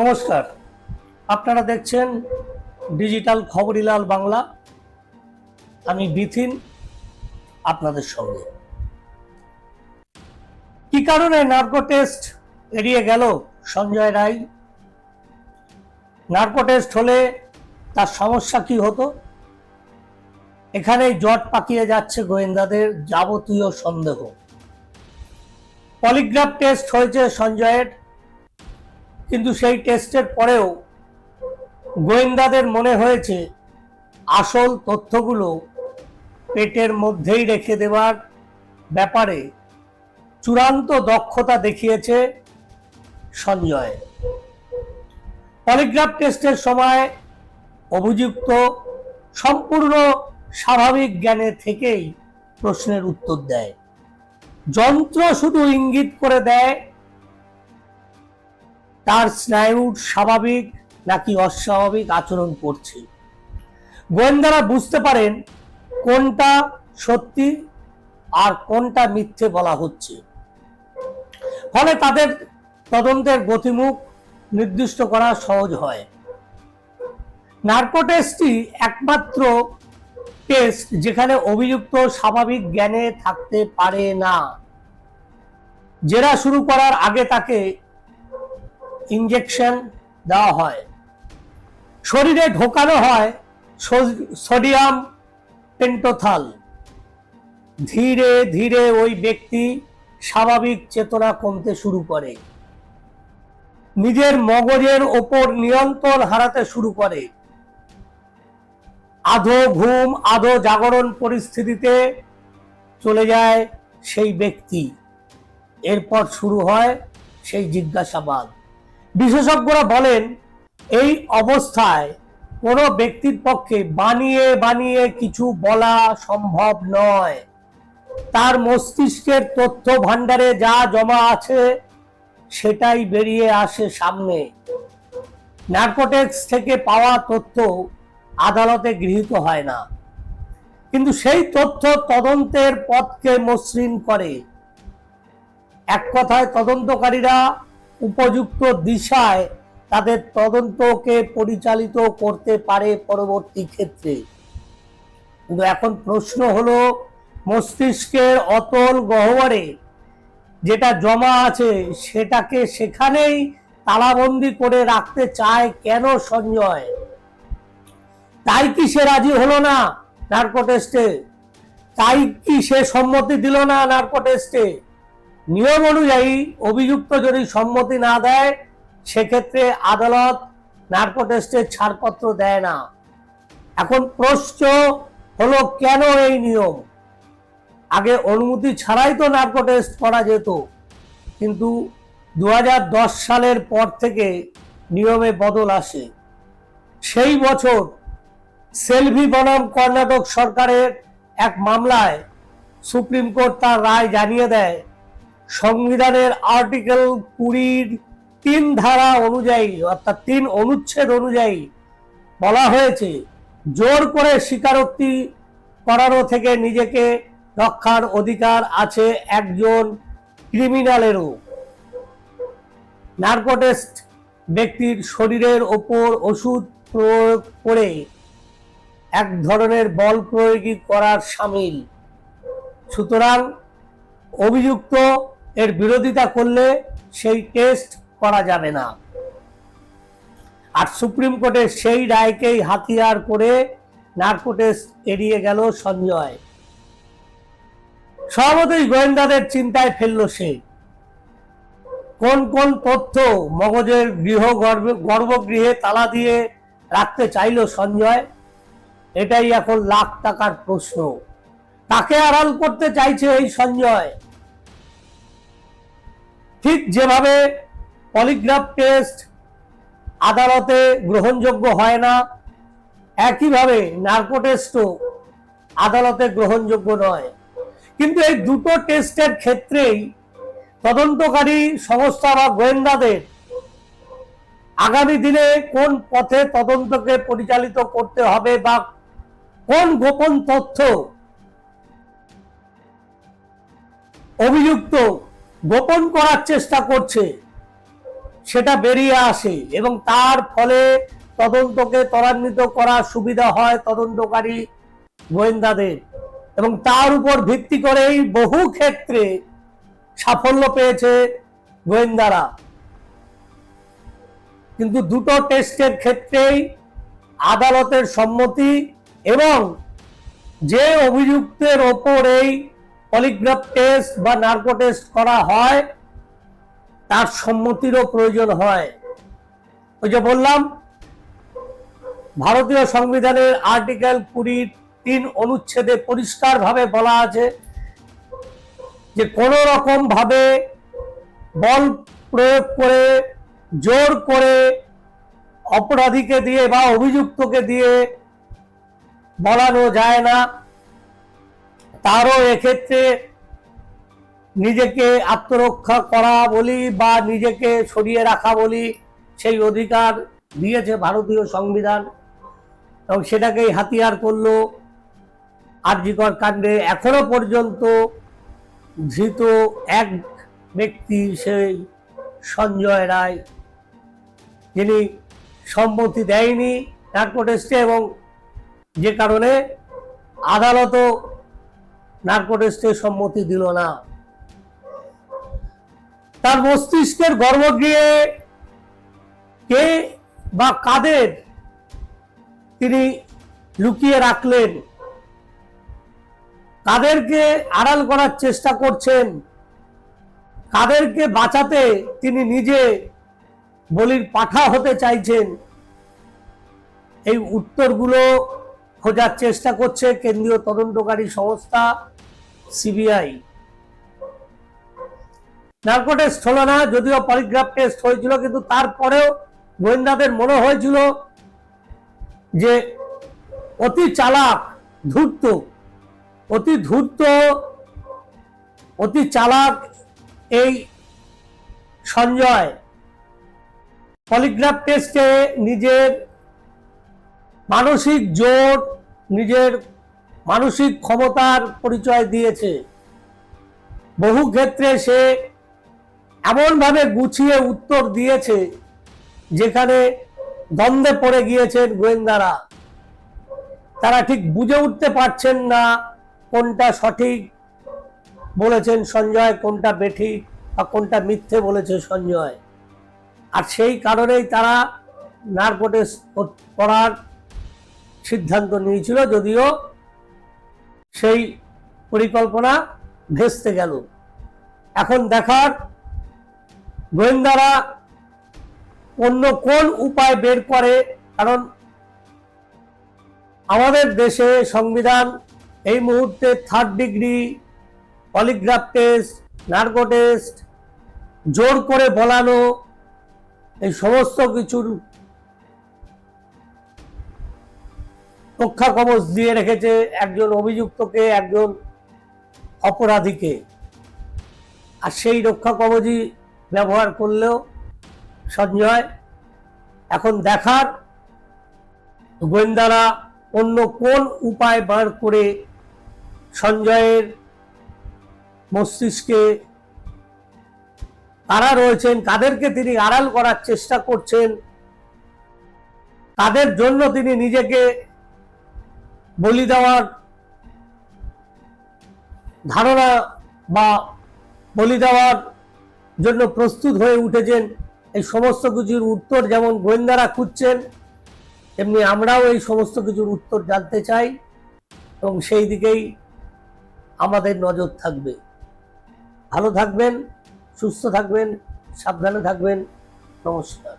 নমস্কার। আপনারা দেখছেন ডিজিটাল খবরিলাল বাংলা। আমি বিথিন আপনাদের সঙ্গে। কি কারণে নার্কো টেস্ট এড়িয়ে গেল সঞ্জয় রায়? নার্কো টেস্ট হলে তার সমস্যা কি হতো? এখানেই জট পাকিয়ে যাচ্ছে গোয়েন্দাদের যাবতীয় সন্দেহ। পলিগ্রাফ টেস্ট হয়েছে সঞ্জয়ের। কিন্তু সেই টেস্টের পরেও গোয়েন্দাদের মনে হয়েছে, আসল তথ্যগুলো পেটের মধ্যেই রেখে দেওয়ার ব্যাপারে চূড়ান্ত দক্ষতা দেখিয়েছে সঞ্জয়। পলিগ্রাফ টেস্টের সময় অভিযুক্ত সম্পূর্ণ স্বাভাবিক জ্ঞানে থেকেই প্রশ্নের উত্তর দেয়। যন্ত্র শুধু ইঙ্গিত করে দেয় তার স্নায়ুর স্বাভাবিক নাকি অস্বাভাবিক আচরণ করছে। গোয়েন্দারা বুঝতে পারেন কোনটা সত্যি আর কোনটা মিথ্যে বলা হচ্ছে। ফলে তাদের তদন্তের গতিমুখ নির্দিষ্ট করা সহজ হয়। নার্কো টেস্টটি একমাত্র টেস্ট যেখানে অভিযুক্ত স্বাভাবিক জ্ঞানে থাকতে পারে না। জেরা শুরু করার আগে তাকে ইঞ্জেকশন দেওয়া হয়। শরীরে ঢোকানো হয় সোডিয়াম পেন্টোথাল ধীরে ধীরে ওই ব্যক্তি স্বাভাবিক চেতনা কমতে শুরু করে। নিজের মগজের ওপর নিয়ন্ত্রণ হারাতে শুরু করে। আধো ঘুম, আধো জাগরণ পরিস্থিতিতে চলে যায় সেই ব্যক্তি। এরপর শুরু হয় সেই জিজ্ঞাসাবাদ। বিশেষজ্ঞরা বলেন, এই অবস্থায় কোনো ব্যক্তির পক্ষে বানিয়ে বানিয়ে কিছু বলা সম্ভব নয়। তার মস্তিষ্কের তথ্য ভাণ্ডারে যা জমা আছে, সেটাই বেরিয়ে আসে সামনে। নার্কোটেক্স থেকে পাওয়া তথ্য আদালতে গৃহীত হয় না। কিন্তু সেই তথ্য তদন্তের পথকে মসৃণ করে। এক কথায় তদন্তকারীরা উপযুক্ত দিশায় তাদের তদন্তকে পরিচালিত করতে পারে পরবর্তী ক্ষেত্রে। কিন্তু এখন প্রশ্ন হলো, মস্তিষ্কের অতল গহ্বরে যেটা জমা আছে সেটাকে সেখানেই তালাবন্দি করে রাখতে চায় কেন সঞ্জয়? তাই কি সে রাজি হলো না নার্কো টেস্টে তাই কি সে সম্মতি দিল না নার্কো টেস্টে নিয়ম অনুযায়ী অভিযুক্ত যদি সম্মতি না দেয়, সেক্ষেত্রে আদালত নার্কো টেস্টের ছাড়পত্র দেয় না। এখন প্রশ্ন হলো, কেন এই নিয়ম? আগে অনুমতি ছাড়াই তো নার্কো টেস্ট করা যেত, কিন্তু দু হাজার দশ সালের পর থেকে নিয়মে বদল আসে। সেই বছর সেলভি বনাম কর্ণাটক সরকারের এক মামলায় সুপ্রিম কোর্ট তার রায় জানিয়ে দেয় সংবিধানের আর্টিকেল কুড়ির তিন ধারা অনুযায়ী, অর্থাৎ তিন অনুচ্ছেদ অনুযায়ী বলা হয়েছে, জোর করে স্বীকারোক্তি করানো থেকে নিজেকে রক্ষার অধিকার আছে একজন ক্রিমিনালেরও। নার্কোটেস্ট ব্যক্তির শরীরের ওপর ওষুধ প্রয়োগ করে এক ধরনের বল প্রয়োগী করার সামিল। সুতরাং অভিযুক্ত এর বিরোধিতা করলে সেই টেস্ট করা যাবে না। আর সুপ্রিম কোর্টের সেই রায়কেই হাতিয়ার করে নার্কো টেস্ট এড়িয়ে গেল সঞ্জয়। স্বভাবতই গোয়েন্দাদের চিন্তায় ফেলল সে। কোন কোন তথ্য মগজের গৃহ গর্ভ- গর্ভগৃহে তালা দিয়ে রাখতে চাইলো সঞ্জয়, এটাই এখন লাখ টাকার প্রশ্ন। তাকে আড়াল করতে চাইছে এই সঞ্জয়। ঠিক যেভাবে পলিগ্রাফ টেস্ট আদালতে গ্রহণযোগ্য হয় না, একইভাবে নার্কো টেস্টও আদালতে গ্রহণযোগ্য নয়। কিন্তু এই দুটো টেস্টের ক্ষেত্রেই তদন্তকারী সংস্থা বা গোয়েন্দাদের আগামী দিনে কোন পথে তদন্তকে পরিচালিত করতে হবে বা কোন গোপন তথ্য অভিযুক্ত গোপন করার চেষ্টা করছে। সেটা বেরিয়ে আসে এবং তার ফলে তদন্তকে ত্বরান্বিত করা সুবিধা হয় তদন্তকারী গোয়েন্দাদের এবং তার উপর ভিত্তি করেই বহু ক্ষেত্রে সাফল্য পেয়েছে গোয়েন্দারা। কিন্তু দুটো টেস্টের ক্ষেত্রেই আদালতের সম্মতি এবং যে অভিযুক্তের ওপর এই পলিগ্রাফ টেস্ট বা নার্কো টেস্ট করা হয়, তার সম্মতিরও প্রয়োজন হয়। ওই যে বললাম, ভারতীয় সংবিধানের আর্টিকেল কুড়ির তিন অনুচ্ছেদে পরিষ্কারভাবে বলা আছে যে কোনো রকম ভাবে বল প্রয়োগ করে, জোর করে অপরাধীকে দিয়ে বা অভিযুক্তকে দিয়ে বলানো যায় না। তারও এক্ষেত্রে নিজেকে আত্মরক্ষা করা বলি বা নিজেকে সরিয়ে রাখা বলি, সেই অধিকার দিয়েছে ভারতীয় সংবিধান। এবং সেটাকেই হাতিয়ার করল আরজিকর কাণ্ডে। এখনও পর্যন্ত ধৃত এক ব্যক্তি সেই সঞ্জয় রায়। যিনি সম্মতি দেয়নি নার্কো টেস্টে এবং যে কারণে আদালতও নার্কো টেস্টে সম্মতি দিল না। তার মস্তিষ্কের গর্ভগৃহে কে বা কাদের তিনি লুকিয়ে রাখলেন, কাদেরকে আড়াল করার চেষ্টা করছেন, কাদেরকে বাঁচাতে তিনি নিজে বলির পাঠা হতে চাইছেন, এই উত্তরগুলো খোঁজার চেষ্টা করছে কেন্দ্রীয় তদন্তকারী সংস্থা সিবিআই। নার্কো টেস্ট হলো না যদিও পলিগ্রাফ টেস্ট হয়েছিল কিন্তু তারপরেও গোয়েন্দাদের মনে হয়েছিল যে অতি চালাক, ধূর্ত, অতি ধূর্ত, অতি চালাক এই সঞ্জয়। পলিগ্রাফ টেস্টে নিজের মানসিক জোর নিজের মানসিক ক্ষমতার পরিচয় দিয়েছে। বহু ক্ষেত্রে সে এমনভাবে গুছিয়ে উত্তর দিয়েছে, যেখানে দ্বন্দ্বে পড়ে গিয়েছেন গোয়েন্দারা। তারা ঠিক বুঝে উঠতে পারছেন না কোনটা সঠিক বলেছেন সঞ্জয়, কোনটা বেঠিক বা কোনটা মিথ্যে বলেছে সঞ্জয়। আর সেই কারণেই তারা নার্কোটেস করার সিদ্ধান্ত নিয়েছিল যদিও সেই পরিকল্পনা ভেস্তে গেল। এখন দেখার গোয়েন্দারা অন্য কোন উপায় বের করে? কারণ আমাদের দেশে সংবিধান এই মুহূর্তে third degree polygraph test narco test জোর করে বলানো, এই সমস্ত কিছুর রক্ষা কবচ দিয়ে রেখেছে একজন অভিযুক্তকে, একজন অপরাধীকে। আর সেই রক্ষা কবচই ব্যবহার করলেও সঞ্জয়, এখন দেখার গোয়েন্দারা অন্য কোন উপায় বার করে সঞ্জয়ের মস্তিষ্কে কারা রয়েছেন কাদেরকে তিনি আড়াল করার চেষ্টা করছেন, তাদের জন্য তিনি নিজেকে বলি দেওয়ার ধারণা বা বলি দেওয়ার জন্য প্রস্তুত হয়ে উঠেছেন। এই সমস্ত কিছুর উত্তর যেমন গোয়েন্দারা খুঁজছেন, তেমনি আমরাও এই সমস্ত কিছুর উত্তর জানতে চাই এবং সেই দিকেই আমাদের নজর থাকবে। ভালো থাকবেন, সুস্থ থাকবেন, সাবধানে থাকবেন। নমস্কার।